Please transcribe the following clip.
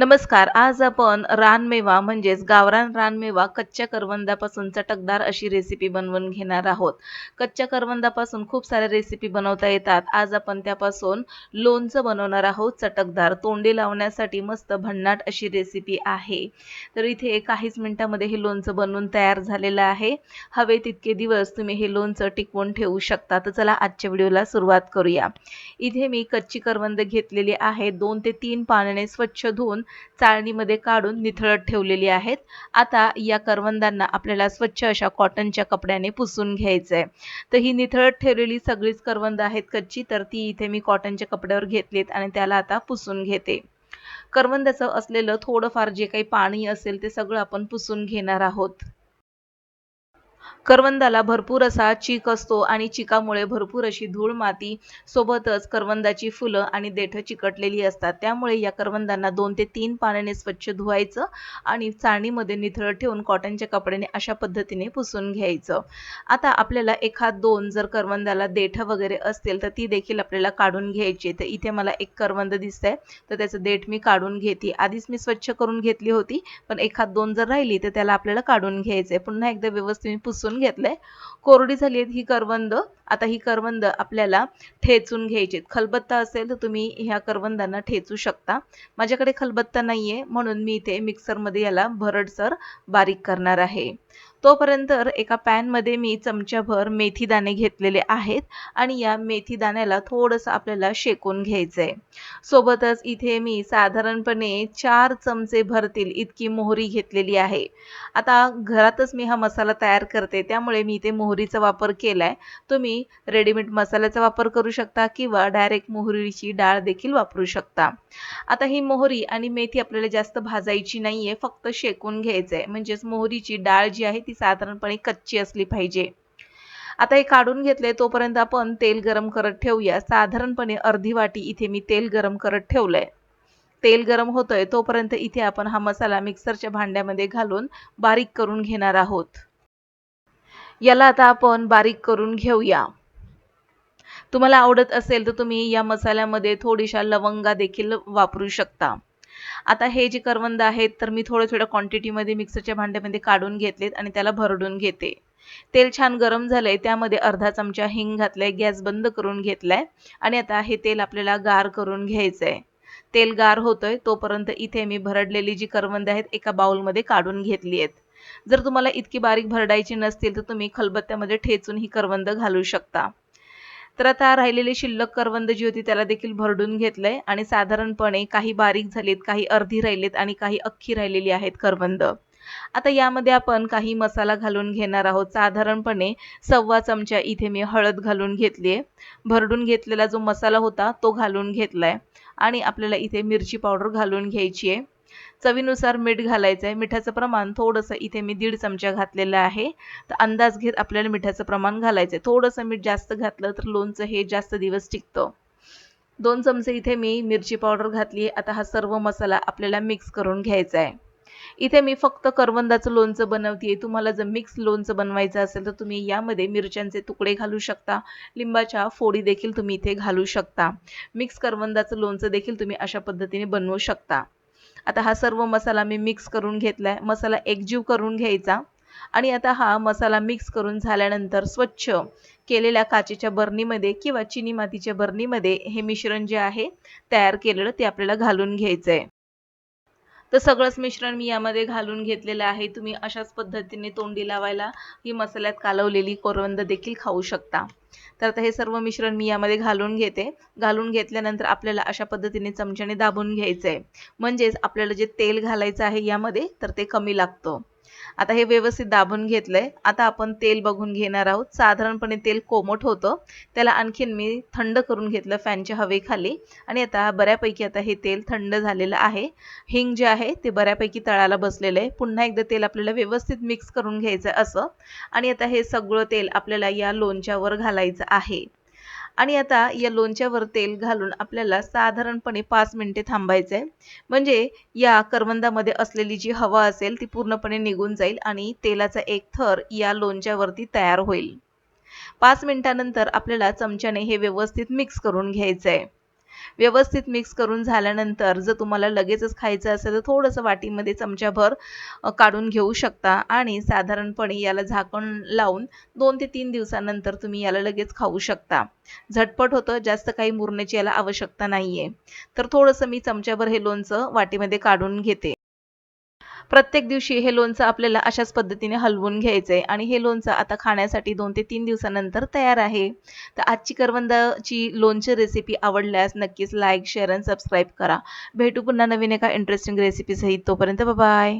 नमस्कार आज आपण रानमेवा म्हणजेच गावरान रानमेवा कच्च्या करवंदापासून चटकदार अशी रेसिपी बनवून घेणार आहोत. कच्च्या करवंदापासून खूप साऱ्या रेसिपी बनवता येतात. आज आपण त्यापासून लोणचं बनवणार आहोत चटकदार. तोंडी लावण्यासाठी मस्त भन्नाट अशी रेसिपी आहे. तर इथे काहीच मिनिटामध्ये हे लोणचं बनवून तयार झालेलं आहे. हवे तितके दिवस तुम्ही हे लोणचं टिकवून ठेवू शकता. तर चला आजच्या व्हिडिओला सुरुवात करूया. इथे मी कच्ची करवंद घेतलेली आहे. दोन ते तीन पाण्याने स्वच्छ धुवून चाळणीमध्ये काढून निथळत ठेवलेली आहेत. आता या करवंदांना आपल्याला स्वच्छ अशा कॉटनच्या कपड्याने पुसून घ्यायचं आहे तर ही निथळत ठेवलेली सगळीच करवंद आहेत कच्ची तर ती इथे मी कॉटनच्या कपड्यावर घेतलीत आणि त्याला आता पुसून घेते. करवंदाचं असलेलं थोडंफार जे काही पाणी असेल ते सगळं आपण पुसून घेणार आहोत. करवंदाला भरपूर असा चीक असतो आणि चिकामुळे भरपूर अशी धूळ माती सोबतच करवंदाची फुलं आणि देठं चिकटलेली असतात. त्यामुळे या करवंदांना दोन ते तीन पाण्याने स्वच्छ धुवायचं आणि चाळणीमध्ये निथळ ठेवून कॉटनच्या कपड्याने अशा पद्धतीने पुसून घ्यायचं. आता आपल्याला एखाद दोन जर करवंदाला देठं वगैरे असतील तर ती देखील आपल्याला काढून घ्यायची तर इथे मला एक करवंद दिसतंय. तर त्याचं देठ मी काढून घेते. आधीच मी स्वच्छ करून घेतली होती पण एखाद दोन जर राहिली तर त्याला आपल्याला काढून घ्यायचंय. पुन्हा एकदा व्यवस्थित पुसून घेतलंय. कोरडी झाली ही करवंद. आता ही करवंद आपल्याला ठेचून घ्यायची खलबत्ता असेल तर तुम्ही ह्या करवंदांना ठेचू शकता. माझ्याकडे खलबत्ता नाही आहे म्हणून मी इथे मिक्सरमध्ये याला भरडसर बारीक करणार आहे. तोपर्यंत एका पॅनमध्ये मी चमच्याभर मेथी दाणे घेतलेले आहेत आणि या मेथी दाण्याला थोडंसं आपल्याला शेकून घ्यायचं आहे सोबतच इथे मी साधारणपणे चार चमचे भरतील इतकी मोहरी घेतलेली आहे. आता घरातच मी हा मसाला तयार करते त्यामुळे मी इथे मोहरीचा वापर केला आहे तुम्ही रेडीमेड मसाल्याचा वापर करू शकता किंवा डायरेक्ट मोहरीची डाळ देखील वापरू शकता. आता ही मोहरी आणि मेथी आपल्याला जास्त भाजायची नाही आहे फक्त शेकून घ्यायचं आहे म्हणजेच मोहरीची डाळ जी आहे ती साधारणपणे कच्ची असली पाहिजे. आता हे काढून घेतले तोपर्यंत आपण तेल गरम करत ठेवूया. साधारणपणे अर्धी वाटी इथे मी तेल गरम करत ठेवलंय. तेल गरम होतंय तोपर्यंत इथे आपण हा मसाला मिक्सरच्या भांड्यामध्ये घालून बारीक करून घेणार आहोत. याला आता आपण बारीक करून घेऊया. तुम्हाला आवडत असेल तर तुम्ही या मसाल्यामध्ये थोडीशा लवंगा देखील वापरू शकता. आता हे जे करवंद आहेत तर मी थोडं थोड्या क्वांटिटीमध्ये मिक्सरच्या भांड्यामध्ये काढून घेतलेत आणि त्याला भरडून घेते. तेल छान गरम झालंय त्यामध्ये अर्धा चमचा हिंग घातलाय गॅस बंद करून घेतलाय आणि आता हे तेल आपल्याला गार करून घ्यायचंय. तेल गार होतोय तोपर्यंत इथे मी भरडलेली जी करवंद आहेत एका बाउलमध्ये काढून घेतली आहेत. जर तुम्हाला इतकी बारीक भरडायची नसतील तर तुम्ही खलबत्त्यामध्ये ठेचून ही करवंद घालू शकता. तर आता राहिलेली शिल्लक करवंद जी होती त्याला देखील भरडून घेतलंय आणि साधारणपणे काही बारीक झालीत काही अर्धी राहिलेत आणि काही अख्खी राहिलेली आहेत करवंद. आता यामध्ये आपण काही मसाला घालून घेणार आहोत. साधारणपणे सव्वा चमचा इथे मी हळद घालून घेतली आहे भरडून घेतलेला जो मसाला होता तो घालून घेतलाय. आणि आपल्याला इथे मिरची पावडर घालून घ्यायची आहे चवीनुसार मीठ घालायचं आहे मिठाचं प्रमाण थोडंसं इथे मी दीड चमचा घातलेलं आहे. तर अंदाज घेत आपल्याला मिठाचं प्रमाण घालायचं आहे थोडंसं मीठ जास्त घातलं तर लोणचं हे जास्त दिवस टिकतं. दोन चमचे इथे मी मिरची पावडर घातली आहे. आता हा सर्व मसाला आपल्याला मिक्स करून घ्यायचा आहे इथे मी फक्त करवंदाचं लोणचं बनवते तुम्हाला जर मिक्स लोणचं बनवायचं असेल तर तुम्ही यामध्ये मिरच्यांचे तुकडे घालू शकता. लिंबाच्या फोडी देखील तुम्ही इथे घालू शकता. मिक्स करवंदाचं लोणचं देखील तुम्ही अशा पद्धतीने बनवू शकता. आता हा सर्व मसाला मी मिक्स करून घेतला आहे मसाला एकजीव करून घ्यायचा. आणि आता हा मसाला मिक्स करून झाल्यानंतर स्वच्छ केलेल्या काचेच्या बरणीमध्ये किंवा चिनी मातीच्या बरणीमध्ये हे मिश्रण जे आहे तयार केलेलं ते आपल्याला घालून घ्यायचं आहे तर सगळंच मिश्रण मी यामध्ये घालून घेतलेलं आहे. तुम्ही अशाच पद्धतीने तोंडी लावायला ही मसाल्यात कालवलेली कोरवंद देखील खाऊ शकता. तर आता हे सर्व मिश्रण मी यामध्ये घालून घेते. घालून घेतल्यानंतर आपल्याला अशा पद्धतीने चमच्याने दाबून घ्यायचं आहे म्हणजेच आपल्याला जे तेल घालायचं आहे यामध्ये तर ते कमी लागतं. आता हे व्यवस्थित दाबून घेतलंय. आता आपण तेल बघून घेणार आहोत. साधारणपणे तेल कोमट होतं. त्याला आणखीन मी थंड करून घेतलं फॅनच्या हवेखाली. आणि आता बऱ्यापैकी आता हे तेल थंड झालेलं आहे. हिंग जे आहे ते बऱ्यापैकी तळाला बसलेलं आहे. पुन्हा एकदा तेल आपल्याला व्यवस्थित मिक्स करून घ्यायचं असं. आणि आता हे सगळं तेल आपल्याला या लोणच्यावर घालायचं आहे. आणि आता या लोणच्यावर तेल घालून आपल्याला साधारणपणे पाच मिनिटे थांबायचं आहे म्हणजे या करवंदामध्ये असलेली जी हवा असेल ती पूर्णपणे निघून जाईल आणि तेलाचा एक थर या लोणच्यावरती तयार होईल. पाच मिनिटानंतर आपल्याला चमच्याने हे व्यवस्थित मिक्स करून घ्यायचं आहे व्यवस्थित मिक्स करून झाल्यानंतर जर तुम्हाला लगेचच खायचं असेल तर थोडंसं वाटीमध्ये चमच्याभर काढून घेऊ शकता. आणि साधारणपणे याला झाकण लावून दोन ते तीन दिवसानंतर तुम्ही याला लगेच खाऊ शकता. झटपट होतं जास्त काही मुरण्याची याला आवश्यकता नाहीये. तर थोडंसं मी चमच्याभर हे लोणचं वाटीमध्ये काढून घेते. प्रत्येक दिवशी हे लोणचं आपल्याला अशाच पद्धतीने हलवून घ्यायचं आहे आणि हे लोणचं आता खाण्यासाठी दोन ते तीन दिवसानंतर तयार आहे. तर आजची करवंदाची लोणची रेसिपी आवडल्यास नक्कीच लाईक शेअर आणि सबस्क्राईब करा. भेटू पुन्हा नवीन एका इंटरेस्टिंग रेसिपीसहित तोपर्यंत बाय